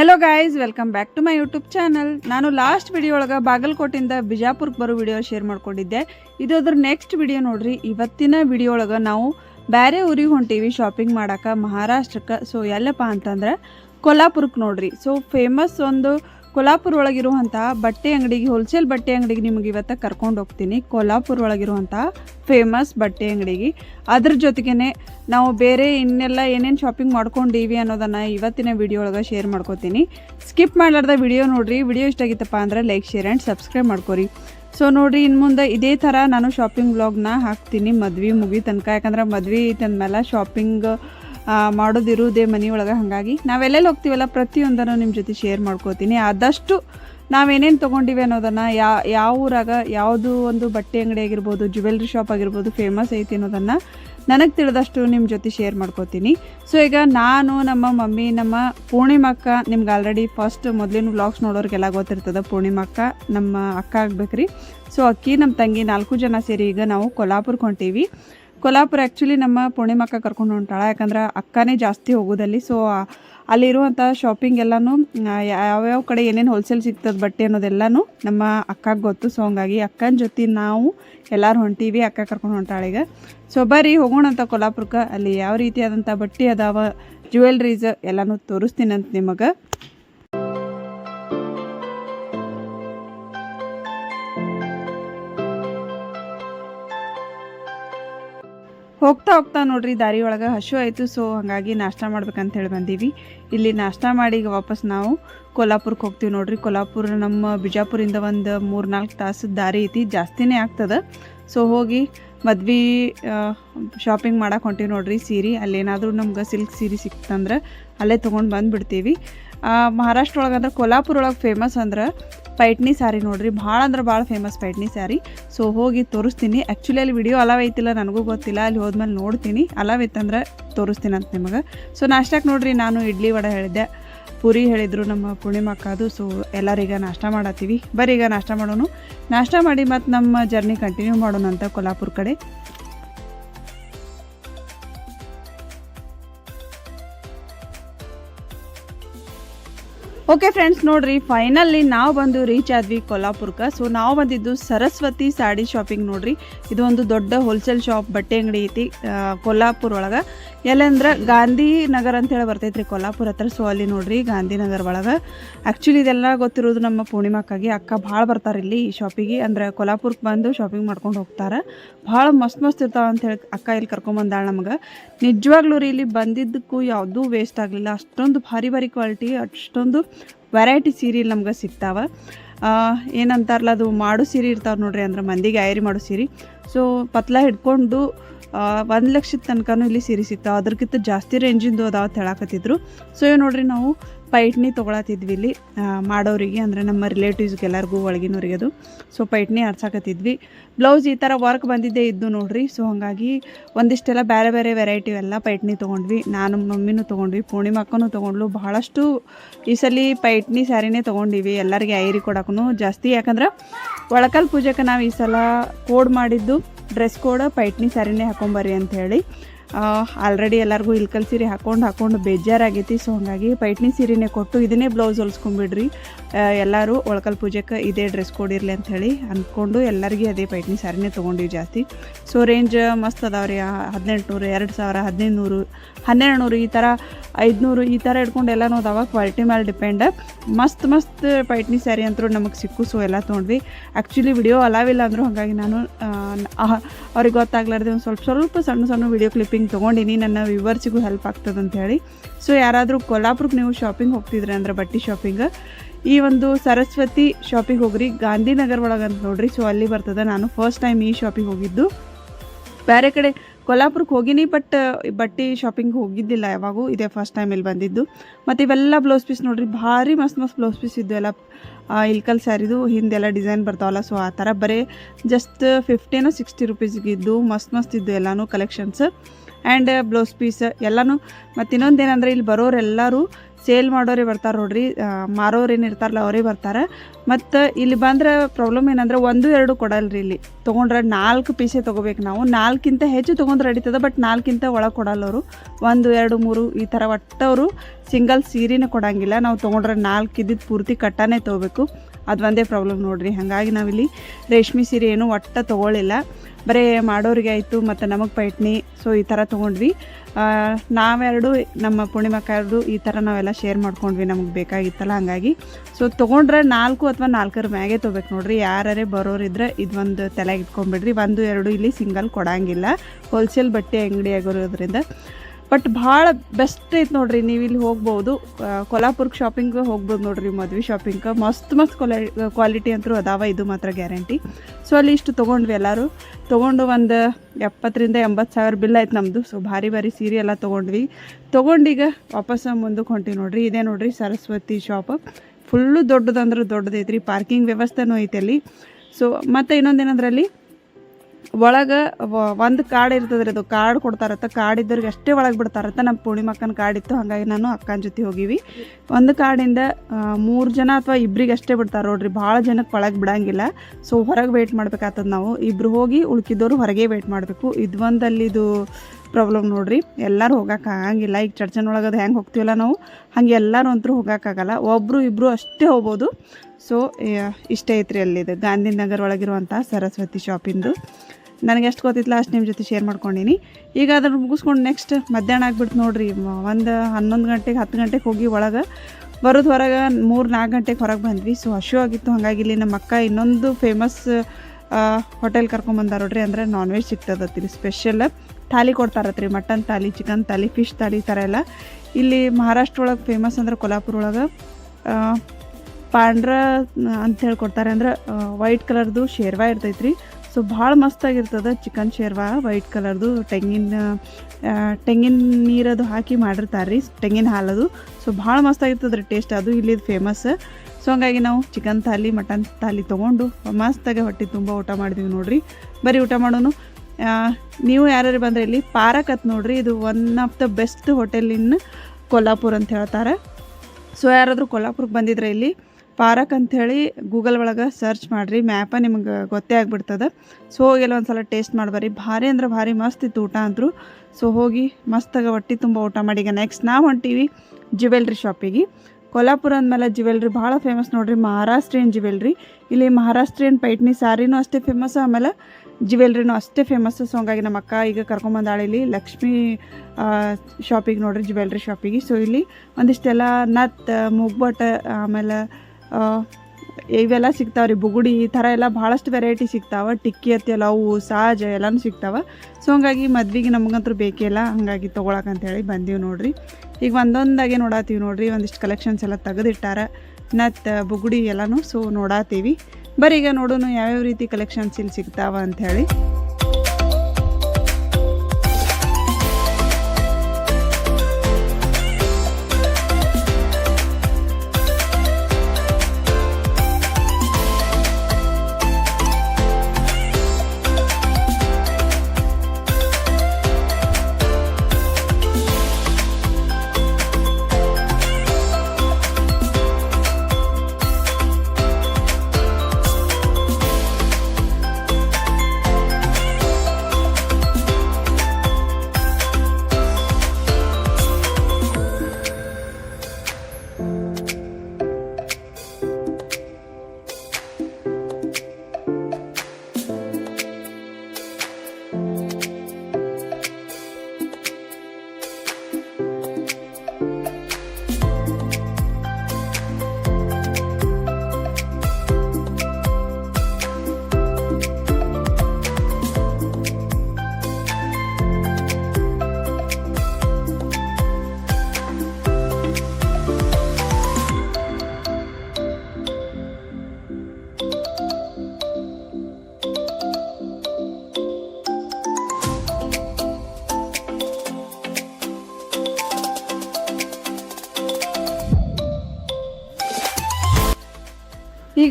Hello guys welcome back to my YouTube channel ನಾನು last video ಒಳಗೆ ಬಾಗಲಕೋಟೆಯಿಂದ ಬಿಜಾಪುರಕ್ಕೆ ಬರೋ ವಿಡಿಯೋ ಶೇರ್ ಮಾಡ್ಕೊಂಡಿದ್ದೆ. ಇದು ನೆಕ್ಸ್ಟ್ ವಿಡಿಯೋ ನೋಡ್ರಿ, ಇವತ್ತಿನ ವಿಡಿಯೋ ಒಳಗೆ ನಾವು ಬೇರೆ ಊರಿಗೆ ಹೊಂಟೀವಿ ಶಾಪಿಂಗ್ ಮಾಡೋಕೆ ಮಹಾರಾಷ್ಟ್ರಕ್ಕೆ. ಸೊ ಎಲ್ಲಪ್ಪ ಅಂತಂದ್ರೆ ಕೊಲ್ಲಾಪುರಕ್ಕೆ ನೋಡ್ರಿ. ಸೊ ಫೇಮಸ್ ಒಂದು ಕೊಲ್ಲಾಪುರ ಒಳಗಿರುವಂತಹ ಬಟ್ಟೆ ಅಂಗಡಿಗೆ ಹೋಲ್ಸೇಲ್ ಬಟ್ಟೆ ಅಂಗಡಿಗೆ ನಿಮಗೆ ಇವತ್ತ ಕರ್ಕೊಂಡು ಹೋಗ್ತೀನಿ. ಕೊಲ್ಲಾಪುರ ಒಳಗಿರುವಂತಹ ಫೇಮಸ್ ಬಟ್ಟೆ ಅಂಗಡಿಗೆ. ಅದ್ರ ಜೊತೆಗೇನೆ ನಾವು ಬೇರೆ ಇನ್ನೆಲ್ಲ ಏನೇನು ಶಾಪಿಂಗ್ ಮಾಡ್ಕೊಂಡಿವಿ ಅನ್ನೋದನ್ನು ಇವತ್ತಿನ ವಿಡಿಯೋ ಒಳಗೆ ಶೇರ್ ಮಾಡ್ಕೋತೀನಿ. ಸ್ಕಿಪ್ ಮಾಡಲಾರ್ದ ವಿಡಿಯೋ ನೋಡ್ರಿ. ವಿಡಿಯೋ ಇಷ್ಟ ಆಗಿತ್ತಪ್ಪ ಅಂದ್ರೆ ಲೈಕ್ ಶೇರ್ ಆ್ಯಂಡ್ ಸಬ್ಸ್ಕ್ರೈಬ್ ಮಾಡ್ಕೊರಿ. ಸೊ ನೋಡ್ರಿ ಇನ್ನು ಮುಂದೆ ಇದೇ ಥರ ನಾನು ಶಾಪಿಂಗ್ ವ್ಲಾಗ್ನ ಹಾಕ್ತೀನಿ ಮದ್ವೆ ಮುಗಿ ತನಕ. ಯಾಕಂದ್ರೆ ಮದ್ವೆ ತಂದ್ಮೇಲೆ ಶಾಪಿಂಗ್ ಮಾಡೋದಿರುವುದೇ ಮನೆಯೊಳಗೆ. ಹಾಗಾಗಿ ನಾವೆಲ್ಲೆಲ್ಲಿ ಹೋಗ್ತೀವಲ್ಲ, ಪ್ರತಿಯೊಂದನ್ನು ನಿಮ್ಮ ಜೊತೆ ಶೇರ್ ಮಾಡ್ಕೋತೀನಿ. ಆದಷ್ಟು ನಾವೇನೇನು ತೊಗೊಂಡಿವಿ ಅನ್ನೋದನ್ನು ಯಾ, ಯಾವ ಊರಾಗ ಯಾವುದು ಒಂದು ಬಟ್ಟೆ ಅಂಗಡಿ ಆಗಿರ್ಬೋದು ಜ್ಯುವೆಲ್ರಿ ಶಾಪ್ ಆಗಿರ್ಬೋದು ಫೇಮಸ್ ಐತಿ ಅನ್ನೋದನ್ನು ನನಗೆ ತಿಳಿದಷ್ಟು ನಿಮ್ಮ ಜೊತೆ ಶೇರ್ ಮಾಡ್ಕೋತೀನಿ. ಸೊ ಈಗ ನಾನು, ನಮ್ಮ ಮಮ್ಮಿ, ನಮ್ಮ ಪೂರ್ಣಿಮಕ್ಕ ನಿಮ್ಗೆ ಆಲ್ರೆಡಿ ಫಸ್ಟ್ ಮೊದಲಿನ ವ್ಲಾಗ್ಸ್ ನೋಡೋರಿಗೆಲ್ಲ ಗೊತ್ತಿರ್ತದೆ. ಪೂರ್ಣಿಮಕ್ಕ ನಮ್ಮ ಅಕ್ಕ ಆಗ್ಬೇಕ್ರಿ. ಸೊ ಅಕ್ಕಿ, ನಮ್ಮ ತಂಗಿ ನಾಲ್ಕು ಜನ ಸೇರಿ ಈಗ ನಾವು ಕೊಲ್ಲಾಪುರಕ್ಕೆ ಹೊಂಟೀವಿ. ಕೊಲ್ಲಾಪುರ ಆ್ಯಕ್ಚುಲಿ ನಮ್ಮ ಪೂರ್ಣಿಮಕ್ಕ ಕರ್ಕೊಂಡು ಹೊಂಟಾಳ, ಯಾಕಂದ್ರೆ ಅಕ್ಕನೇ ಜಾಸ್ತಿ ಹೋಗೋದಲ್ಲಿ. ಸೊ ಅಲ್ಲಿರುವಂಥ ಶಾಪಿಂಗ್ ಎಲ್ಲನೂ ಯಾವ್ಯಾವ ಕಡೆ ಏನೇನು ಹೋಲ್ಸೇಲ್ ಸಿಗ್ತದೆ ಬಟ್ಟೆ ಅನ್ನೋದೆಲ್ಲನೂ ನಮ್ಮ ಅಕ್ಕಗೆ ಗೊತ್ತು. ಸೊ ಹಂಗಾಗಿ ಅಕ್ಕನ ಜೊತೆ ನಾವು ಎಲ್ಲರೂ ಹೊಂಟೀವಿ, ಅಕ್ಕ ಕರ್ಕೊಂಡು ಹೊಂಟಾಳೀಗ ಸೊ ಬರ್ರಿ ಹೋಗೋಣಂತ ಕೊಲ್ಲಾಪುರಕ್ಕೆ ಅಲ್ಲಿ ಯಾವ ರೀತಿಯಾದಂಥ ಬಟ್ಟೆ ಅದಾವ ಜ್ಯುವೆಲ್ರೀಸ್ ಎಲ್ಲನೂ ತೋರಿಸ್ತೀನಂತ ನಿಮಗೆ. ಹೋಗ್ತಾ ಹೋಗ್ತಾ ನೋಡ್ರಿ ದಾರಿ ಒಳಗೆ ಹಶು ಆಯಿತು. ಸೊ ಹಾಗಾಗಿ ನಾಷ್ಟ ಮಾಡ್ಬೇಕಂತ ಹೇಳಿ ಬಂದೀವಿ. ಇಲ್ಲಿ ನಾಷ್ಟ ಮಾಡಿ ಈಗ ವಾಪಸ್ ನಾವು ಕೊಲ್ಲಾಪುರಕ್ಕೆ ಹೋಗ್ತೀವಿ ನೋಡ್ರಿ. ಕೊಲ್ಲಾಪುರ ನಮ್ಮ ಬಿಜಾಪುರಿಂದ ಒಂದು ಮೂರು ನಾಲ್ಕು ತಾಸು ದಾರಿ ಐತಿ, ಜಾಸ್ತಿನೇ ಆಗ್ತದೆ. ಸೊ ಹೋಗಿ ಮದ್ವೆ ಶಾಪಿಂಗ್ ಮಾಡಕ್ಕೆ ಹೊಂಟೀವಿ ನೋಡ್ರಿ ಸೀರೆ. ಅಲ್ಲೇನಾದರೂ ನಮ್ಗೆ ಸಿಲ್ಕ್ ಸೀರೆ ಸಿಕ್ತಂದ್ರೆ ಅಲ್ಲೇ ತೊಗೊಂಡು ಬಂದುಬಿಡ್ತೀವಿ. ಮಹಾರಾಷ್ಟ್ರ ಒಳಗೆ ಅಂದ್ರೆ ಕೊಲ್ಲಾಪುರ ಒಳಗೆ ಫೇಮಸ್ ಅಂದ್ರೆ ಪೈಟ್ನಿ ಸ್ಯಾರಿ ನೋಡ್ರಿ. ಭಾಳ ಅಂದ್ರೆ ಭಾಳ ಫೇಮಸ್ ಪೈಟ್ನಿ ಸ್ಯಾರಿ ಸೊ ಹೋಗಿ ತೋರಿಸ್ತೀನಿ. ಆ್ಯಕ್ಚುಲಿ ಅಲ್ಲಿ ವಿಡಿಯೋ ಅಲಾವ್ ಐತಿಲ್ಲ, ನನಗೂ ಗೊತ್ತಿಲ್ಲ. ಅಲ್ಲಿ ಹೋದ್ಮೇಲೆ ನೋಡ್ತೀನಿ. ಅಲಾವ್ ಇತ್ತಂದ್ರೆ ತೋರಿಸ್ತೀನಿ ಅಂತ ನಿಮಗೆ. ಸೊ ನಾಷ್ಟಕ್ಕೆ ನೋಡ್ರಿ, ನಾನು ಇಡ್ಲಿ ವಡೆ ಹೇಳಿದ್ದೆ. ಪೂರಿ ಹೇಳಿದರು ನಮ್ಮ ಪೂರ್ಣಿಮಕ್ಕ ಅದು. ಸೊ ಎಲ್ಲರೀಗ ನಾಷ್ಟ ಮಾಡತ್ತೀವಿ. ಬರೀ ಈಗ ನಾಷ್ಟ ಮಾಡೋಣ ನಾಷ್ಟ ಮಾಡಿ ಮತ್ತು ನಮ್ಮ ಜರ್ನಿ ಕಂಟಿನ್ಯೂ ಮಾಡೋಣ ಅಂತ ಕೊಲ್ಲಾಪುರ ಕಡೆ. ಓಕೆ ಫ್ರೆಂಡ್ಸ್ ನೋಡ್ರಿ ಫೈನಲಿ ನಾವು ಬಂದು ರೀಚ್ ಆದ್ವಿ ಕೊಲ್ಲಾಪುರಕ್ಕೆ ಸೊ ನಾವು ಬಂದಿದ್ದು ಸರಸ್ವತಿ ಸಾಡಿ ಶಾಪಿಂಗ್ ನೋಡ್ರಿ. ಇದು ಒಂದು ದೊಡ್ಡ ಹೋಲ್ಸೇಲ್ ಶಾಪ್ ಬಟ್ಟೆ ಅಂಗಡಿ ಐತಿ ಕೊಲ್ಲಾಪುರ್ ಕೊಲ್ಲಾಪುರ ಒಳಗೆ. ಎಲ್ಲಂದ್ರೆ ಗಾಂಧಿ ನಗರ್ ಅಂತ ಹೇಳಿ ಬರ್ತೈತ್ರಿ ಕೊಲ್ಲಾಪುರ ಹತ್ರ. ಸೊ ಅಲ್ಲಿ ನೋಡ್ರಿ ಗಾಂಧಿನಗರ್ ಒಳಗೆ. ಆ್ಯಕ್ಚುಲಿ ಇದೆಲ್ಲ ಗೊತ್ತಿರೋದು ನಮ್ಮ ಪೂರ್ಣಿಮಾಕ್ಕಾಗಿ. ಅಕ್ಕ ಭಾಳ ಬರ್ತಾರೆ ಇಲ್ಲಿ ಈ ಶಾಪಿಗೆ ಅಂದ್ರೆ ಕೊಲ್ಲಾಪುರಕ್ಕೆ ಬಂದು ಶಾಪಿಂಗ್ ಮಾಡ್ಕೊಂಡು ಹೋಗ್ತಾರೆ. ಭಾಳ ಮಸ್ತ್ ಮಸ್ತ್ ಇರ್ತಾವ ಅಂತ ಹೇಳಿ ಅಕ್ಕ ಇಲ್ಲಿ ಕರ್ಕೊಂಬಂದಾಳ ನಮಗೆ. ನಿಜವಾಗ್ಲೂ ರೀ ಇಲ್ಲಿ ಬಂದಿದ್ದಕ್ಕೂ ಯಾವುದೂ ವೇಸ್ಟ್ ಆಗಲಿಲ್ಲ. ಅಷ್ಟೊಂದು ಭಾರಿ ಭಾರಿ ಕ್ವಾಲಿಟಿ ಅಷ್ಟೊಂದು ವೆರೈಟಿ ಸೀರೆ ನಮ್ಗೆ ಸಿಗ್ತಾವ. ಏನಂತಾರಲ್ಲ, ಅದು ಮಾಡು ಸೀರೆ ಇರ್ತಾವೆ ನೋಡ್ರಿ, ಅಂದ್ರೆ ಮಂದಿಗೆ ಆಯರಿ ಮಾಡೋ ಸೀರೆ. ಸೊ ಪತ್ಲ ಹಿಡ್ಕೊಂಡು ಒಂದು ಲಕ್ಷದ ತನಕನೂ ಇಲ್ಲಿ ಸೀರೆ ಸಿಗ್ತಾವೆ. ಅದ್ರಕ್ಕಿಂತ ಜಾಸ್ತಿ ರೇಂಜಿಂದು ಅದಾವ ತೆಳಕತ್ತಿದ್ರು ಹೇಳಕತ್ತಿದ್ರು. ಸೊ ನೋಡ್ರಿ ನಾವು ಪೈಟ್ನಿ ತೊಗೊಳತ್ತಿದ್ವಿ ಇಲ್ಲಿ. ಮಾಡೋರಿಗೆ, ಅಂದರೆ ನಮ್ಮ ರಿಲೇಟಿವ್ಸ್ಗೆ ಎಲ್ಲರಿಗೂ ಒಳಗಿನವ್ರಿಗೆ ಅದು. ಸೊ ಪೈಟ್ನಿ ಹರ್ಸಾಕತ್ತಿದ್ವಿ ಬ್ಲೌಸ್ ಈ ಥರ ವರ್ಕ್ ಬಂದಿದ್ದೇ ಇದ್ದು ನೋಡ್ರಿ. ಸೊ ಹಾಗಾಗಿ ಒಂದಿಷ್ಟೆಲ್ಲ ಬೇರೆ ಬೇರೆ ವೆರೈಟಿ ಎಲ್ಲ ಪೈಟ್ನಿ ತೊಗೊಂಡ್ವಿ. ನಾನು ಮಮ್ಮಿನೂ ತೊಗೊಂಡ್ವಿ ಪೂರ್ಣಿಮಕ್ಕನೂ ತೊಗೊಂಡ್ಲು. ಬಹಳಷ್ಟು ಈ ಸಲ ಪೈಟ್ನಿ ಸ್ಯಾರಿನೇ ತೊಗೊಂಡಿವಿ ಎಲ್ಲರಿಗೆ ಐರಿ ಕೊಡೋಕ್ಕೂ ಜಾಸ್ತಿ. ಯಾಕಂದ್ರೆ ಒಳಕಲ್ ಪೂಜೆಗೆ ನಾವು ಈ ಸಲ ಕೋಡ್ ಮಾಡಿದ್ದು ಡ್ರೆಸ್ ಕೋಡ್ ಪೈಟ್ನಿ ಸ್ಯಾರಿನೇ ಹಾಕೊಂಬರ್ರಿ ಅಂತ ಹೇಳಿ. ಆಲ್ರೆಡಿ ಎಲ್ಲರಿಗೂ ಇಲ್ಕಲ್ ಸೀರೆ ಹಾಕೊಂಡು ಹಾಕೊಂಡು ಬೇಜಾರಾಗೈತಿ. ಸೊ ಹಾಗಾಗಿ ಪೈಟ್ನಿ ಸೀರೆನೇ ಕೊಟ್ಟು ಇದನ್ನೇ ಬ್ಲೌಸ್ ಹೊಲ್ಸ್ಕೊಂಡ್ಬಿಡ್ರಿ ಎಲ್ಲರೂ ಒಳಕಲ್ ಪೂಜೆಗೆ ಇದೇ ಡ್ರೆಸ್ ಕೊಡಿರಲಿ ಅಂಥೇಳಿ ಅಂದ್ಕೊಂಡು ಎಲ್ಲರಿಗೂ ಅದೇ ಪೈಟ್ನಿ ಸಾರಿನೇ ತೊಗೊಂಡಿವಿ ಜಾಸ್ತಿ. ಸೊ ರೇಂಜ್ ಮಸ್ತ್ ಅದಾವ್ರಿ. ಹದಿನೆಂಟು ನೂರು ಎರಡು ಸಾವಿರ ಹದಿನೈದು ನೂರು ಹನ್ನೆರಡು ನೂರು ಈ ಥರ, ಐದುನೂರು ಈ ಥರ ಇಟ್ಕೊಂಡು ಎಲ್ಲನೂ ಅದಾವ ಕ್ವಾಲಿಟಿ ಮೇಲೆ ಡಿಪೆಂಡ್ ಮಸ್ತ್ ಮಸ್ತ್ ಪೈಟ್ನಿ ಸ್ಯಾರಿ ಅಂತೂ ನಮಗೆ ಸಿಕ್ಕು ಸೊ ಎಲ್ಲ ತೊಗೊಂಡ್ವಿ ಆ್ಯಕ್ಚುಲಿ ವಿಡಿಯೋ ಅಲಾವಿಲ್ಲ ಅಂದರು, ಹಾಗಾಗಿ ನಾನು ಅವ್ರಿಗೆ ಗೊತ್ತಾಗ್ಲಾರ್ದೆ ಒಂದು ಸ್ವಲ್ಪ ಸ್ವಲ್ಪ ಸಣ್ಣ ಸಣ್ಣ ವಿಡಿಯೋ ಕ್ಲಿಪ್ಪಿಂಗ್ ತೊಗೊಂಡಿನಿ, ನನ್ನ ವ್ಯೂವರ್ಸಿಗೂ ಹೆಲ್ಪ್ ಆಗ್ತದೆ ಅಂತ ಹೇಳಿ ಸೊ ಯಾರಾದರೂ ಕೊಲ್ಲಾಪುರಕ್ಕೆ ನೀವು ಶಾಪಿಂಗ್ ಹೋಗ್ತಿದ್ರೆ ಅಂದ್ರೆ ಬಟ್ಟೆ ಶಾಪಿಂಗ್ ಈ ಒಂದು ಸರಸ್ವತಿ ಶಾಪಿಗೆ ಹೋಗ್ರಿ. ಗಾಂಧಿನಗರ ಒಳಗೆ ಅಂತ ನೋಡ್ರಿ ಸೊ ಅಲ್ಲಿ ಬರ್ತದೆ. ನಾನು ಫಸ್ಟ್ ಟೈಮ್ ಈ ಶಾಪಿಗೆ ಹೋಗಿದ್ದು. ಬೇರೆ ಕಡೆ ಕೊಲ್ಲಾಪುರಕ್ಕೆ ಹೋಗಿನಿ ಬಟ್ ಬಟ್ಟೆ ಶಾಪಿಂಗ್ ಹೋಗಿದ್ದಿಲ್ಲ ಯಾವಾಗೂ. ಇದೇ ಫಸ್ಟ್ ಟೈಮ್ ಇಲ್ಲಿ ಬಂದಿದ್ದು. ಮತ್ತು ಇವೆಲ್ಲ ಬ್ಲೌಸ್ ಪೀಸ್ ನೋಡ್ರಿ, ಭಾರಿ ಮಸ್ತ್ ಮಸ್ತ್ ಬ್ಲೌಸ್ ಪೀಸ್ ಇದ್ದು ಎಲ್ಲ ಇಲ್ಕಲ್ ಸ್ಯಾರಿದು ಹಿಂದೆಲ್ಲ ಡಿಸೈನ್ ಬರ್ತಾವಲ್ಲ ಸೊ ಆ ಥರ ಬರೀ ಜಸ್ಟ್ ಫಿಫ್ಟಿನೋ ಸಿಕ್ಸ್ಟಿ ರುಪೀಸ್ಗಿದ್ದು ಮಸ್ತ್ ಮಸ್ತ್ ಇದ್ದು ಎಲ್ಲನೂ ಕಲೆಕ್ಷನ್ಸ್ ಆ್ಯಂಡ್ ಬ್ಲೌಸ್ ಪೀಸ್ ಎಲ್ಲನೂ. ಮತ್ತು ಇನ್ನೊಂದು ಏನಂದ್ರೆ, ಇಲ್ಲಿ ಬರೋರೆಲ್ಲರೂ ಸೇಲ್ ಮಾಡೋರೇ ಬರ್ತಾರೆ ನೋಡ್ರಿ. ಮಾರೋರು ಏನು ಇರ್ತಾರಲ್ಲ, ಅವರೇ ಬರ್ತಾರೆ. ಮತ್ತು ಇಲ್ಲಿ ಬಂದ್ರೆ ಪ್ರಾಬ್ಲಮ್ ಏನಂದ್ರೆ, ಒಂದು, ಎರಡು ಕೊಡಲ್ಲ ರೀ ಇಲ್ಲಿ. ತೊಗೊಂಡ್ರೆ ನಾಲ್ಕು ಪೀಸೇ ತೊಗೋಬೇಕು ನಾವು. ನಾಲ್ಕಿಂತ ಹೆಚ್ಚು ತೊಗೊಂಡ್ರೆ ನಡೀತದೆ ಬಟ್ ನಾಲ್ಕಿಂತ ಒಳಗೆ ಕೊಡಲ್ಲ ಅವರು. ಒಂದು, ಎರಡು, ಮೂರು, ಈ ಥರ ಒಟ್ಟವರು ಸಿಂಗಲ್ ಸೀರೆನೇ ಕೊಡಂಗಿಲ್ಲ. ನಾವು ತೊಗೊಂಡ್ರೆ ನಾಲ್ಕು ಇದ್ದಿದ್ದು ಪೂರ್ತಿ ಕಟ್ಟಾನೇ ತೊಗೋಬೇಕು. ಅದು ಒಂದೇ ಪ್ರಾಬ್ಲಮ್ ನೋಡ್ರಿ. ಹಾಗಾಗಿ ನಾವಿಲ್ಲಿ ರೇಷ್ಮೆ ಸೀರೆ ಏನು ಒಟ್ಟು ತೊಗೊಳ್ಳಿಲ್ಲ. ಬರೀ ಮಾಡೋರಿಗೆ ಆಯಿತು, ಮತ್ತು ನಮಗೆ ಪೈಟ್ನಿ ಸೊ ಈ ಥರ ತೊಗೊಂಡ್ವಿ. ನಾವೆರಡು ನಮ್ಮ ಪೂರ್ಣಿಮಕ್ಕ ಎರಡು ಈ ಥರ ನಾವೆಲ್ಲ ಶೇರ್ ಮಾಡ್ಕೊಂಡ್ವಿ ನಮಗೆ ಬೇಕಾಗಿತ್ತಲ್ಲ ಹಂಗಾಗಿ. ಸೊ ತೊಗೊಂಡ್ರೆ ನಾಲ್ಕು ಅಥವಾ ನಾಲ್ಕರ ಮ್ಯಾಗೆ ತೊಗೋಬೇಕು ನೋಡ್ರಿ. ಯಾರೇ ಬರೋರಿದ್ರೆ ಇದೊಂದು ತಲೆಗೆ ಇಟ್ಕೊಂಡ್ಬಿಡ್ರಿ. ಒಂದು, ಎರಡು ಇಲ್ಲಿ ಸಿಂಗಲ್ ಕೊಡೋಂಗಿಲ್ಲ. ಹೋಲ್ಸೇಲ್ ಬಟ್ಟೆ ಅಂಗಡಿ ಆಗಿರೋದ್ರಿಂದ. ಬಟ್ ಭಾಳ ಬೆಸ್ಟ್ ಐತೆ ನೋಡ್ರಿ ನೀವು ಇಲ್ಲಿ ಹೋಗ್ಬೋದು. ಆ, ಕೊಲ್ಹಾಪುರ್ಗೆ ಶಾಪಿಂಗ್ ಹೋಗ್ಬೋದು ನೋಡ್ರಿ ಮದ್ವೆ ಶಾಪಿಂಗ್ ಮಸ್ತ್ ಮಸ್ತ್ ಕ್ವಾಲಿ ಕ್ವಾಲಿಟಿ ಅಂತೂ ಅದಾವ ಇದು ಮಾತ್ರ ಗ್ಯಾರಂಟಿ ಸೊ ಅಲ್ಲಿ ಇಷ್ಟು ತೊಗೊಂಡ್ವಿ ಎಲ್ಲರೂ. ತೊಗೊಂಡು ಒಂದು ಎಪ್ಪತ್ತರಿಂದ ಎಂಬತ್ತು ಸಾವಿರ ಬಿಲ್ ಆಯ್ತು ನಮ್ಮದು ಸೊ ಭಾರಿ ಭಾರಿ ಸೀರೆ ಎಲ್ಲ ತೊಗೊಂಡ್ವಿ. ತೊಗೊಂಡೀಗ ವಾಪಸ್ ಮುಂದಕ್ಕೆ ಹೊಂಟಿವಿ ನೋಡ್ರಿ. ಇದೇ ನೋಡ್ರಿ ಸರಸ್ವತಿ ಶಾಪ್ ಫುಲ್ಲು ದೊಡ್ಡದಂದ್ರೆ ದೊಡ್ಡದೈತ್ರಿ. ಪಾರ್ಕಿಂಗ್ ವ್ಯವಸ್ಥೆನೂ ಐತೆ ಅಲ್ಲಿ. ಸೊ ಮತ್ತು ಇನ್ನೊಂದೇನಂದ್ರೆ ಅಲ್ಲಿ ಒಳಗೆ ಒಂದು ಕಾರ್ಡ್ ಇರ್ತದ್ರಿ ಅದು. ಕಾರ್ಡ್ ಕೊಡ್ತಾರತ್ತ. ಕಾರ್ಡ್ ಇದ್ದವ್ರಿಗೆ ಅಷ್ಟೇ ಒಳಗೆ ಬಿಡ್ತಾರತ್ತ. ನಮ್ಮ ಪೂರ್ಣಿಮಕ್ಕನ ಕಾರ್ಡ್ ಇತ್ತು ಹಾಗಾಗಿ ನಾನು ಅಕ್ಕನ ಜೊತೆ ಹೋಗಿವಿ. ಒಂದು ಕಾರ್ಡಿಂದ ಮೂರು ಜನ ಅಥವಾ ಇಬ್ರಿಗೆ ಅಷ್ಟೇ ಬಿಡ್ತಾರೆ ನೋಡ್ರಿ. ಭಾಳ ಜನಕ್ಕೆ ಒಳಗೆ ಬಿಡಂಗಿಲ್ಲ. ಸೊ, ಹೊರಗೆ ವೆಯ್ಟ್ ಮಾಡ್ಬೇಕಾಗ್ತದೆ ನಾವು. ಇಬ್ರು ಹೋಗಿ ಉಳ್ಕಿದ್ದವರು ಹೊರಗೆ ವೆಯ್ಟ್ ಮಾಡಬೇಕು. ಇದು ಒಂದಲ್ಲಿದು ಪ್ರಾಬ್ಲಮ್ ನೋಡ್ರಿ. ಎಲ್ಲರೂ ಹೋಗಕ್ಕೆ ಆಗಂಗಿಲ್ಲ. ಈಗ ಚರ್ಚನ್ ಅದು ಹೆಂಗೆ ಹೋಗ್ತೀವಲ್ಲ ನಾವು. ಹಾಗೆ ಎಲ್ಲರೂ ಅಂತೂ ಹೋಗೋಕ್ಕಾಗಲ್ಲ ಒಬ್ಬರು ಇಬ್ಬರು ಅಷ್ಟೇ ಹೋಗ್ಬೋದು. ಸೊ ಇಷ್ಟ ಐತ್ರಿ ಅಲ್ಲಿದು. ಗಾಂಧಿನಗರ ಒಳಗಿರುವಂಥ ಸರಸ್ವತಿ ಶಾಪಿಂದು ನನಗೆ ಎಷ್ಟು ಗೊತ್ತಿತ್ತಲ್ಲ, ಅಷ್ಟು ನಿಮ್ಮ ಜೊತೆ ಶೇರ್ ಮಾಡ್ಕೊಂಡೀನಿ. ಈಗ ಅದನ್ನು ಮುಗಿಸ್ಕೊಂಡು ನೆಕ್ಸ್ಟ್ ಮಧ್ಯಾಹ್ನ ಆಗ್ಬಿಡ್ತು ನೋಡ್ರಿ, ಒಂದು ಹನ್ನೊಂದು ಗಂಟೆಗೆ, ಹತ್ತು ಗಂಟೆಗೆ ಹೋಗಿ ಒಳಗೆ ಬರೋದು ಹೊರಗೆ ಮೂರು ನಾಲ್ಕು ಗಂಟೆಗೆ ಹೊರಗೆ ಬಂದ್ವಿ. ಸೊ ಹಶು ಆಗಿತ್ತು, ಹಾಗಾಗಿ ಇಲ್ಲಿ ನಮ್ಮ ಅಕ್ಕ ಇನ್ನೊಂದು ಫೇಮಸ್ ಹೋಟೆಲ್ ಕರ್ಕೊಂಬಂದಾರ ನೋಡ್ರಿ, ಅಂದರೆ ನಾನ್ ವೆಜ್ ಸಿಗ್ತದತ್ತೀರಿ special thali ಕೊಡ್ತಾರತ್ರಿ mutton thali chicken thali fish thali ಈ ಥರ ಎಲ್ಲ. ಇಲ್ಲಿ ಮಹಾರಾಷ್ಟ್ರ ಒಳಗೆ ಫೇಮಸ್ ಅಂದ್ರೆ ಕೊಲ್ಹಾಪುರ ಒಳಗೆ ಪಾಂಡ್ರ ಅಂತ ಹೇಳಿ ಕೊಡ್ತಾರೆ ಅಂದ್ರೆ ವೈಟ್ ಕಲರ್ದು ಶೇರ್ವಾ ಇರ್ತೈತ್ರಿ. ಸೊ ಭಾಳ ಮಸ್ತಾಗಿರ್ತದೆ ಚಿಕನ್ ಶೇರ್ವಾ ವೈಟ್ ಕಲರ್ದು ತೆಂಗಿನ ತೆಂಗಿನ ನೀರದು ಹಾಕಿ ಮಾಡಿರ್ತಾರೆ ರೀ ತೆಂಗಿನ ಹಾಲದು. ಸೊ ಭಾಳ ಮಸ್ತಾಗಿರ್ತದೆ ರೀ ಟೇಸ್ಟ್ ಅದು, ಇಲ್ಲಿದು ಫೇಮಸ್ ಸೊ ಹಂಗಾಗಿ ನಾವು ಚಿಕನ್ ಥಾಲಿ ಮಟನ್ ಥಾಲಿ ತೊಗೊಂಡು ಮಸ್ತಾಗಿ ಹೊಟ್ಟೆ ತುಂಬ ಊಟ ಮಾಡಿದ್ವಿ ನೋಡಿರಿ. ಬರೀ ಊಟ ಮಾಡೋನು. ನೀವು ಯಾರ್ಯಾರು ಬಂದರೆ ಇಲ್ಲಿ ಪಾರಕ್ ಅತ್ ನೋಡ್ರಿ, ಇದು one of the best hotel in Kolhapur ಅಂತ ಹೇಳ್ತಾರೆ. ಸೊ ಯಾರಾದರೂ ಕೊಲ್ಲಾಪುರಕ್ಕೆ ಬಂದಿದ್ರೆ ಇಲ್ಲಿ ಪಾರಕ್ ಅಂಥೇಳಿ ಗೂಗಲ್ ಒಳಗೆ ಸರ್ಚ್ ಮಾಡಿರಿ. ಮ್ಯಾಪ ನಿಮ್ಗೆ ಗೊತ್ತೇ ಆಗ್ಬಿಡ್ತದೆ. ಸೊ ಹೋಗೆಲ್ಲ ಒಂದು ಸಲ ಟೇಸ್ಟ್ ಮಾಡ್ಬರಿ ಭಾರಿ ಅಂದ್ರೆ ಭಾರಿ ಮಸ್ತ್ ಇತ್ತು ಊಟ ಅಂದರು. ಸೊ ಹೋಗಿ ಮಸ್ತಾಗ ಹೊಟ್ಟೆ ತುಂಬ ಊಟ ಮಾಡಿ. ಈಗ ನೆಕ್ಸ್ಟ್ ನಾವು ಹೊಂಟೀವಿ ಜ್ಯುವೆಲ್ರಿ ಶಾಪಿಗೆ ಕೊಲ್ಹಾಪುರ ಅಂದಮೇಲೆ ಜ್ಯುವೆಲ್ರಿ ಭಾಳ ಫೇಮಸ್ ನೋಡಿರಿ. ಮಹಾರಾಷ್ಟ್ರೀಯನ್ ಜ್ಯುವೆಲ್ರಿ ಇಲ್ಲಿ ಮಹಾರಾಷ್ಟ್ರಿಯನ್ ಪೈಟ್ನಿ ಸಾರಿನೂ ಅಷ್ಟೇ ಫೇಮಸ್ ಆಮೇಲೆ ಜ್ಯುವೆಲ್ರಿನೂ ಅಷ್ಟೇ ಫೇಮಸ್ ಸೊ ಹಂಗಾಗಿ ನಮ್ಮ ಅಕ್ಕ ಈಗ ಕರ್ಕೊಂಬಂದಾಳೆ ಇಲ್ಲಿ ಲಕ್ಷ್ಮಿ ಶಾಪಿಗೆ ನೋಡಿರಿ ಜ್ಯುವೆಲ್ರಿ ಶಾಪಿಗೆ ಸೊ ಇಲ್ಲಿ ಒಂದಿಷ್ಟೆಲ್ಲ ನತ್, ಮುಗ್ಬಟ, ಆಮೇಲೆ ಆ, ಸಿಗ್ತಾವೆ ರೀ ಬುಗುಡಿ ಈ ಥರ ಎಲ್ಲ ಭಾಳಷ್ಟು ವೆರೈಟಿ ಸಿಗ್ತಾವೆ. ಟಿಕ್ಕಿ ಅತ್ತಿಯಲ್ಲ ಅವು ಸಾಜ ಎಲ್ಲನೂ ಸಿಗ್ತಾವೆ. ಸೊ ಹಂಗಾಗಿ ಮದ್ವೆಗೆ ನಮಗಂತೂ ಬೇಕೇ ಇಲ್ಲ. ಹಾಗಾಗಿ ತೊಗೊಳಕಂತೇಳಿ ಬಂದೀವಿ ನೋಡಿರಿ. ಈಗ ಒಂದೊಂದಾಗೆ ನೋಡಾತೀವಿ ನೋಡಿರಿ. ಒಂದಿಷ್ಟು ಕಲೆಕ್ಷನ್ಸ್ ಎಲ್ಲ ತೆಗೆದಿಟ್ಟಾರ. ನತ್ ಬುಗುಡಿ ಎಲ್ಲನೂ ಸೊ ನೋಡಾತೀವಿ. ಬರೀ ಈಗ ನೋಡೋಣ ಯಾವ್ಯಾವ ರೀತಿ ಕಲೆಕ್ಷನ್ಸ್ ಇಲ್ಲಿ ಸಿಗ್ತಾವ ಅಂಥೇಳಿ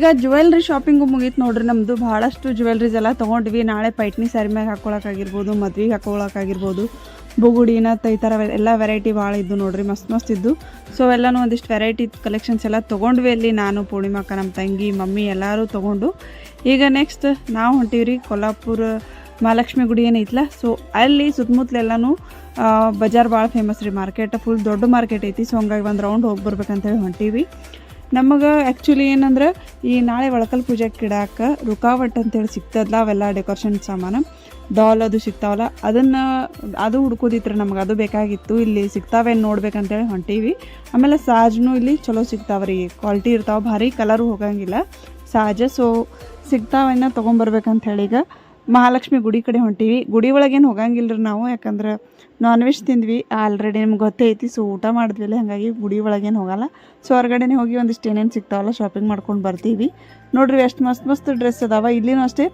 ಈಗ ಜ್ಯುವೆಲ್ರಿ ಶಾಪಿಂಗು ಮುಗೀತು ನೋಡ್ರಿ ನಮ್ದು. ಭಾಳಷ್ಟು ಜ್ಯುವೆಲ್ರೀಸ್ ಎಲ್ಲ ತೊಗೊಂಡ್ವಿ. ನಾಳೆ ಪೈಟ್ನಿ ಸ್ಯಾರಿ ಮ್ಯಾಗ ಹಾಕೊಳಕ್ಕಾಗಿರ್ಬೋದು, ಮದ್ವೆಗೆ ಹಾಕೊಳಕ್ಕಾಗಿರ್ಬೋದು. ಬುಗುಡಿನ ಈ ಥರ ಎಲ್ಲ ವೆರೈಟಿ ಭಾಳ ಇದ್ದು ನೋಡ್ರಿ, ಮಸ್ತ್ ಮಸ್ತ್ ಇದ್ದು. ಸೊ ಎಲ್ಲನೂ ಒಂದಿಷ್ಟು ವೆರೈಟಿ ಕಲೆಕ್ಷನ್ಸ್ ಎಲ್ಲ ತೊಗೊಂಡ್ವಿ ಅಲ್ಲಿ. ನಾನು ಪೂರ್ಣಿಮಾಕ ನಮ್ಮ ತಂಗಿ, ಮಮ್ಮಿ ಎಲ್ಲರೂ ತೊಗೊಂಡು. ಈಗ ನೆಕ್ಸ್ಟ್ ನಾವು ಹೊಂಟೀವ್ರಿ ಕೊಲ್ಲಾಪುರ, ಮಹಾಲಕ್ಷ್ಮಿ ಗುಡಿ ಏನೈತಲ್ಲ ಸೊ ಅಲ್ಲಿ ಸುತ್ತಮುತ್ತಲೆಲ್ಲನೂ ಬಜಾರ್ ಭಾಳ ಫೇಮಸ್ ರೀ. ಮಾರ್ಕೆಟ್ ಫುಲ್ ದೊಡ್ಡ ಮಾರ್ಕೆಟ್ ಐತಿ. ಸೊ ಹಂಗಾಗಿ ಒಂದು ರೌಂಡ್ ಹೋಗಿ ಬರ್ಬೇಕಂತೇಳಿ ಹೊಂಟೀವಿ. ನಮಗೆ ಆ್ಯಕ್ಚುಲಿ ಏನಂದ್ರೆ, ಈ ನಾಳೆ ಒಳಕಲ್ ಪೂಜೆಗೆ ಇಡಾಕ ರುಕಾವಟ್ ಅಂತೇಳಿ ಸಿಗ್ತದಲ್ಲ ಅವೆಲ್ಲ ಡೆಕೋರೇಷನ್ ಸಾಮಾನು. ಡಾಲ್ ಅದು ಸಿಗ್ತಾವಲ್ಲ, ಅದನ್ನು, ಅದು ಹುಡ್ಕೋದಿತ್ತು ನಮ್ಗೆ, ಅದು ಬೇಕಾಗಿತ್ತು, ಇಲ್ಲಿ ಸಿಗ್ತಾವೇನು ನೋಡ್ಬೇಕಂತೇಳಿ ಹೊಂಟೀವಿ. ಆಮೇಲೆ ಸಾಜನು ಇಲ್ಲಿ ಚಲೋ ಸಿಗ್ತಾವ ರೀ ಕ್ವಾಲಿಟಿ ಇರ್ತಾವೆ, ಭಾರಿ ಕಲರು ಹೋಗಂಗಿಲ್ಲ. ಸಾಜ ಸೊ ಸಿಗ್ತಾವೇನ ತೊಗೊಂಬರ್ಬೇಕಂತ ಹೇಳಿ ಈಗ ಮಹಾಲಕ್ಷ್ಮಿ ಗುಡಿ ಕಡೆ ಹೊಂಟೀವಿ. ಗುಡಿ ಒಳಗೇನು ಹೋಗಂಗಿಲ್ಲ ರೀ ನಾವು, ಯಾಕಂದ್ರೆ ನಾನ್ ವೆಜ್ ತಿಂದ್ವಿ. ಆಲ್ರೆಡಿ ನಿಮ್ಗೆ ಗೊತ್ತೇ ಐತಿ ಸೊ ಊಟ ಮಾಡಿದ್ವಿಲ್ಲ ಹಾಗಾಗಿ ಗುಡಿ ಒಳಗೇನು ಹೋಗಲ್ಲ. ಸೊ ಹೊರಗಡೆನೇ ಹೋಗಿ ಒಂದಿಷ್ಟು ಏನೇನು ಸಿಗ್ತಾವಲ್ಲ ಶಾಪಿಂಗ್ ಮಾಡ್ಕೊಂಡು ಬರ್ತೀವಿ. ನೋಡ್ರಿ, ಎಷ್ಟು ಮಸ್ತ್ ಮಸ್ತ್ ಡ್ರೆಸ್ ಅದಾವ. ಇಲ್ಲಿನೂ ಅಷ್ಟೇ.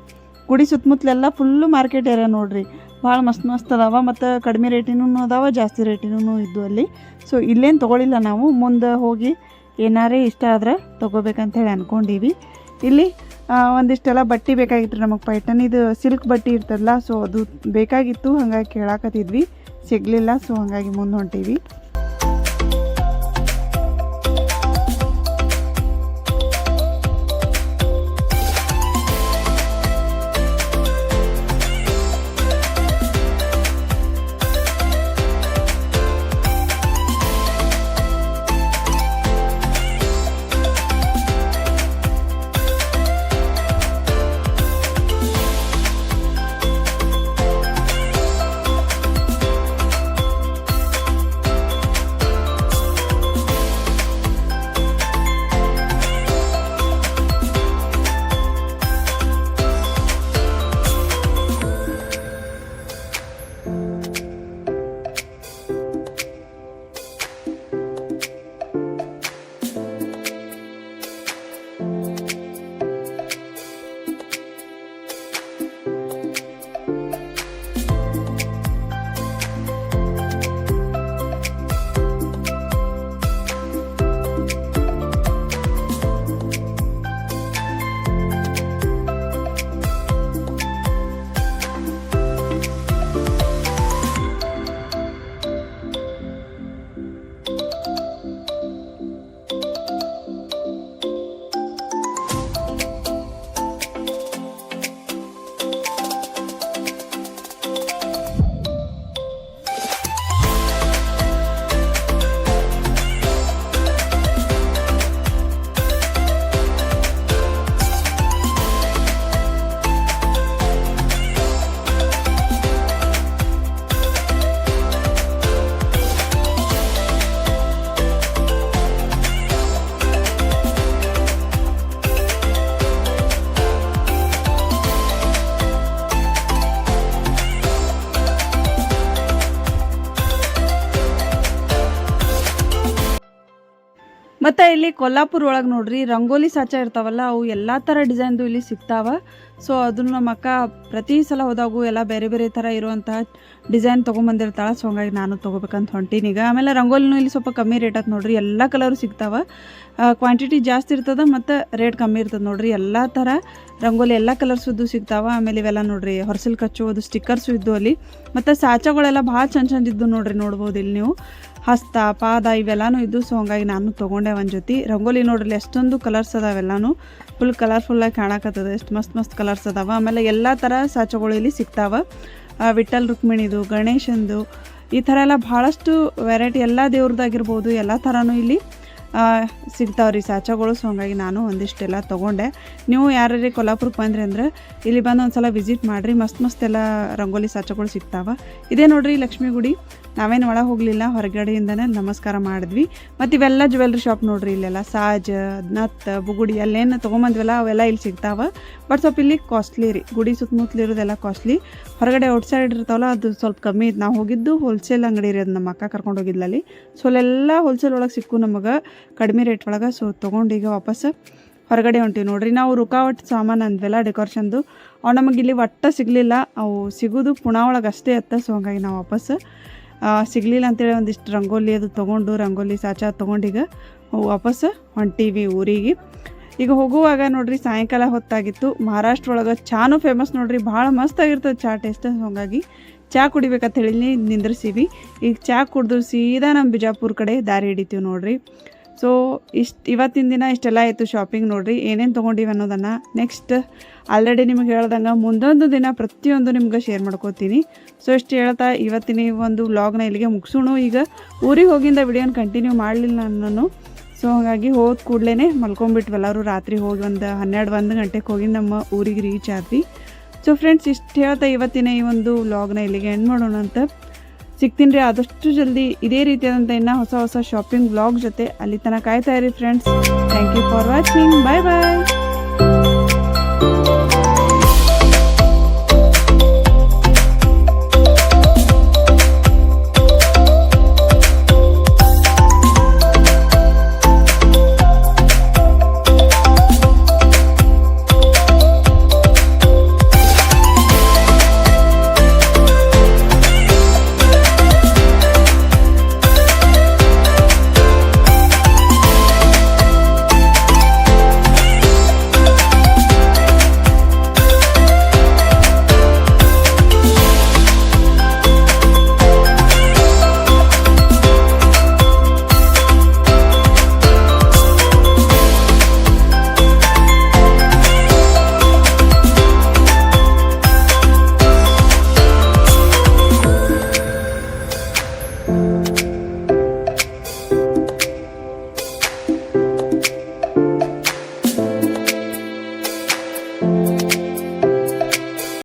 ಗುಡಿ ಸುತ್ತಮುತ್ತಲೆಲ್ಲ ಫುಲ್ಲು ಮಾರ್ಕೆಟ್ ಏರಿಯಾ ನೋಡ್ರಿ. ಭಾಳ ಮಸ್ತ್ ಮಸ್ತ್ ಅದಾವ ಮತ್ತು ಕಡಿಮೆ ರೇಟಿನೂ ಅದಾವ, ಜಾಸ್ತಿ ರೇಟಿನೂ ಇದ್ದು ಅಲ್ಲಿ. ಸೊ ಇಲ್ಲೇನು ತೊಗೊಳಿಲ್ಲ ನಾವು. ಮುಂದೆ ಹೋಗಿ ಏನಾರೇ ಇಷ್ಟ ಆದ್ರೆ ತೊಗೋಬೇಕಂತೇಳಿ ಅಂದ್ಕೊಂಡೀವಿ ಇಲ್ಲಿ ಒಂದಿಷ್ಟೆಲ್ಲ ಬಟ್ಟೆ ಬೇಕಾಗಿತ್ತು ನಮಗೆ. ಇದು ಸಿಲ್ಕ್ ಬಟ್ಟೆ ಇರ್ತದಲ್ಲ ಸೊ ಅದು ಬೇಕಾಗಿತ್ತು. ಹಾಗಾಗಿ ಕೇಳಾಕತ್ತಿದ್ವಿ. ಸಿಗಲಿಲ್ಲ ಸೊ ಹಾಗಾಗಿ ಮುಂದೆ ಹೊಂಟೀವಿ ಮತ್ತು ಇಲ್ಲಿ ಕೊಲ್ಲಾಪುರ ಒಳಗೆ ನೋಡ್ರಿ, ರಂಗೋಲಿ ಸಾಚ ಇರ್ತಾವಲ್ಲ, ಅವು ಎಲ್ಲ ಥರ ಡಿಸೈನ್ದು ಇಲ್ಲಿ ಸಿಗ್ತಾವ. ಸೊ ಅದನ್ನು ನಮ್ಮ ಅಕ್ಕ ಪ್ರತಿ ಸಲ ಹೋದಾಗೂ ಎಲ್ಲ ಬೇರೆ ಬೇರೆ ಥರ ಇರುವಂತಹ ಡಿಸೈನ್ ತೊಗೊಂಬಂದಿರ್ತಾಳೆ. ಸೊ ಹಂಗಾಗಿ ನಾನು ತೊಗೋಬೇಕಂತ ಹೊಂಟೀನಿ. ಈಗ ಆಮೇಲೆ ರಂಗೋಲಿನೂ ಇಲ್ಲಿ ಸ್ವಲ್ಪ ಕಮ್ಮಿ ರೇಟ್ ಆಯ್ತು ನೋಡ್ರಿ. ಎಲ್ಲ ಕಲರು ಸಿಗ್ತಾವೆ. ಕ್ವಾಂಟಿಟಿ ಜಾಸ್ತಿ ಇರ್ತದೆ ಮತ್ತು ರೇಟ್ ಕಮ್ಮಿ ಇರ್ತದೆ ನೋಡ್ರಿ. ಎಲ್ಲ ಥರ ರಂಗೋಲಿ, ಎಲ್ಲ ಕಲರ್ಸದ್ದು ಸಿಗ್ತಾವೆ. ಆಮೇಲೆ ಇವೆಲ್ಲ ನೋಡ್ರಿ, ಹೊರಸಲ್ ಕಚ್ಚುವುದು ಸ್ಟಿಕ್ಕರ್ಸು ಇದ್ದು ಅಲ್ಲಿ. ಮತ್ತು ಸಾಚಗಳೆಲ್ಲ ಭಾಳ ಚಂದ ಚಂದ ಇದ್ದು ನೋಡ್ರಿ, ನೋಡ್ಬೋದು ಇಲ್ಲಿ ನೀವು. ಹಸ್ತ, ಪಾದ ಇವೆಲ್ಲನೂ ಇದ್ದು ಸೊ ಹಂಗಾಗಿ ನಾನು ತೊಗೊಂಡೆ ಒಂದು ಜೊತೆ. ರಂಗೋಲಿ ನೋಡ್ರಿ ಎಷ್ಟೊಂದು ಕಲರ್ಸ್ ಅದಾವೆಲ್ಲನೂ. ಫುಲ್ ಕಲರ್ಫುಲ್ಲಾಗಿ ಕಾಣಕತ್ತದ, ಎಷ್ಟು ಮಸ್ತ್ ಮಸ್ತ್ ಕಲರ್ಸ್ ಅದಾವ. ಆಮೇಲೆ ಎಲ್ಲ ಥರ ಸಾಚಗಳು ಇಲ್ಲಿ ಸಿಗ್ತಾವ ವಿಠಲ್ ರುಕ್ಮಿಣಿದು, ಗಣೇಶಂದು, ಈ ಥರ ಎಲ್ಲ ಭಾಳಷ್ಟು ವೆರೈಟಿ ಎಲ್ಲ ದೇವ್ರದ್ದಾಗಿರ್ಬೋದು, ಎಲ್ಲ ಥರನೂ ಇಲ್ಲಿ ಸಿಗ್ತಾವೆ ರೀ ಸಾಚಗಳು. ಸೊ ಹಂಗಾಗಿ ನಾನು ಒಂದಿಷ್ಟೆಲ್ಲ ತೊಗೊಂಡೆ. ನೀವು ಯಾರ್ಯಾರಿಗೆ ಕೊಲ್ಲಾಪುರಕ್ಕೆ ಬಂದ್ರಿ ಅಂದ್ರೆ ಇಲ್ಲಿ ಬಂದು ಒಂದು ಸಲ ವಿಸಿಟ್ ಮಾಡಿರಿ. ಮಸ್ತ್ ಮಸ್ತ್ ಎಲ್ಲ ರಂಗೋಲಿ ಸಾಚಗಳು ಸಿಗ್ತಾವೆ. ಇದೇ ನೋಡಿರಿ ಲಕ್ಷ್ಮೀ ಗುಡಿ ನಾವೇನು ಒಳಗೆ ಹೋಗಲಿಲ್ಲ, ಹೊರಗಡೆಯಿಂದನೇ ನಮಸ್ಕಾರ ಮಾಡಿದ್ವಿ. ಮತ್ತು ಇವೆಲ್ಲ ಜ್ಯುವೆಲ್ರಿ ಶಾಪ್ ನೋಡ್ರಿ ಇಲ್ಲೆಲ್ಲ, ಸಾಜ್, ನತ್, ಬುಗುಡಿ ಅಲ್ಲೇನು ತೊಗೊಂಬಂದ್ವಲ್ಲ, ಅವೆಲ್ಲ ಇಲ್ಲಿ ಸಿಗ್ತಾವೆ. ಬಟ್ ಸ್ವಲ್ಪ ಇಲ್ಲಿ ಕಾಸ್ಟ್ಲಿ ರೀ. ಗುಡಿ ಸುತ್ತಮುತ್ತಲು ಇರೋದೆಲ್ಲ ಕಾಸ್ಟ್ಲಿ ಹೊರಗಡೆ ಔಟ್ ಸೈಡ್ ಇರ್ತಾವಲ್ಲ, ಅದು ಸ್ವಲ್ಪ ಕಮ್ಮಿ ಇತ್ತು ನಾವು ಹೋಗಿದ್ದು ಹೋಲ್ಸೇಲ್ ಅಂಗಡಿ ರೀ ಅದು ನಮ್ಮ ಅಕ್ಕ ಕರ್ಕೊಂಡು ಹೋಗಿದ್ಲಲ್ಲಿ. ಸೊ ಅಲ್ಲೆಲ್ಲ ಹೋಲ್ಸೇಲ್ ಒಳಗೆ ಸಿಕ್ಕು ನಮಗೆ. ಕಡಿಮೆ ರೇಟ್ ಒಳಗೆ ಸೊ ತೊಗೊಂಡು ಈಗ ವಾಪಸ್ ಹೊರಗಡೆ ಹೊಂಟೀವಿ ನೋಡ್ರಿ. ನಾವು ರುಕಾವಟ್ ಸಾಮಾನು ಅಂದ್ವಲ್ಲ ಡೆಕೋರೇಷನ್ದು ಅವು ನಮಗೆ ಇಲ್ಲಿ ಒಟ್ಟ ಸಿಗಲಿಲ್ಲ. ಅವು ಸಿಗೋದು ಪುಣ ಒಳಗೆ ಅಷ್ಟೇ ಅತ್ತ ಸೊ ಹಂಗಾಗಿ ನಾವು ವಾಪಸ್ ಸಿಗಲಿಲ್ಲ ಅಂತೇಳಿ ಒಂದಿಷ್ಟು ರಂಗೋಲಿ ಅದು ತೊಗೊಂಡು, ರಂಗೋಲಿ ಸಾಚ ತೊಗೊಂಡೀಗ ವಾಪಸ್ ಹೊಂಟೀವಿ ಊರಿಗೆ. ಈಗ ಹೋಗುವಾಗ ನೋಡ್ರಿ ಸಾಯಂಕಾಲ ಹೊತ್ತಾಗಿತ್ತು. ಮಹಾರಾಷ್ಟ್ರ ಒಳಗೆ ಚಾನು ಫೇಮಸ್ ನೋಡ್ರಿ, ಭಾಳ ಮಸ್ತ್ ಆಗಿರ್ತದೆ ಚಾ ಟೇಸ್ಟ್ ಹಾಗಾಗಿ. ಚಾ ಕುಡಿಬೇಕಂತ ಹೇಳಿ ನಿಂದ್ರಿಸೀವಿ. ಈಗ ಚಾ ಕುಡಿದು ಸೀದಾ ನಮ್ಮ ಬಿಜಾಪುರ ಕಡೆ ದಾರಿ ಹಿಡಿತೀವಿ ನೋಡ್ರಿ. ಸೊ ಇಷ್ಟು, ಇವತ್ತಿನ ದಿನ ಇಷ್ಟೆಲ್ಲ ಆಯಿತು ಶಾಪಿಂಗ್ ನೋಡಿರಿ. ಏನೇನು ತೊಗೊಂಡಿವಿ ಅನ್ನೋದನ್ನು ನೆಕ್ಸ್ಟ್ ಆಲ್ರೆಡಿ ನಿಮ್ಗೆ ಹೇಳ್ದಂಗೆ ಮುಂದೊಂದು ದಿನ ಪ್ರತಿಯೊಂದು ನಿಮ್ಗೆ ಶೇರ್ ಮಾಡ್ಕೋತೀನಿ. ಸೊ ಇಷ್ಟು ಹೇಳ್ತಾ ಇವತ್ತಿನ ಈ ಒಂದು ವ್ಲಾಗ್ನ ಇಲ್ಲಿಗೆ ಮುಗಿಸೋಣ. ಈಗ ಊರಿಗೆ ಹೋಗಿಂದ ವಿಡಿಯೋನ ಕಂಟಿನ್ಯೂ ಮಾಡಲಿಲ್ಲ ನಾನು ಸೊ ಹಾಗಾಗಿ ಹೋದ ಕೂಡಲೇ ಮಲ್ಕೊಂಬಿಟ್ವಿ ಎಲ್ಲರೂ. ರಾತ್ರಿ ಹೋಗಿ ಒಂದು ಹನ್ನೆರಡು, ಒಂದು ಗಂಟೆಗೆ ಹೋಗಿ ನಮ್ಮ ಊರಿಗೆ ರೀಚ್ ಆದ್ವಿ. ಸೊ ಫ್ರೆಂಡ್ಸ್ ಇಷ್ಟು ಹೇಳ್ತಾ ಇವತ್ತಿನ ಈ ಒಂದು ವ್ಲಾಗ್ನ ಇಲ್ಲಿಗೆ ಎಂಡ್ ಮಾಡೋಣ ಅಂತ ಸಿಗ್ತೀನಿ ರೀ ಆದಷ್ಟು ಜಲ್ದಿ ಇದೇ ರೀತಿಯಾದಂಥ ಇನ್ನೂ ಹೊಸ ಹೊಸ ಶಾಪಿಂಗ್ ಬ್ಲಾಗ್ ಜೊತೆ ಅಲ್ಲಿ ತನಕ ಕಾಯ್ತಾ ಇರಿ friends thank you for watching bye bye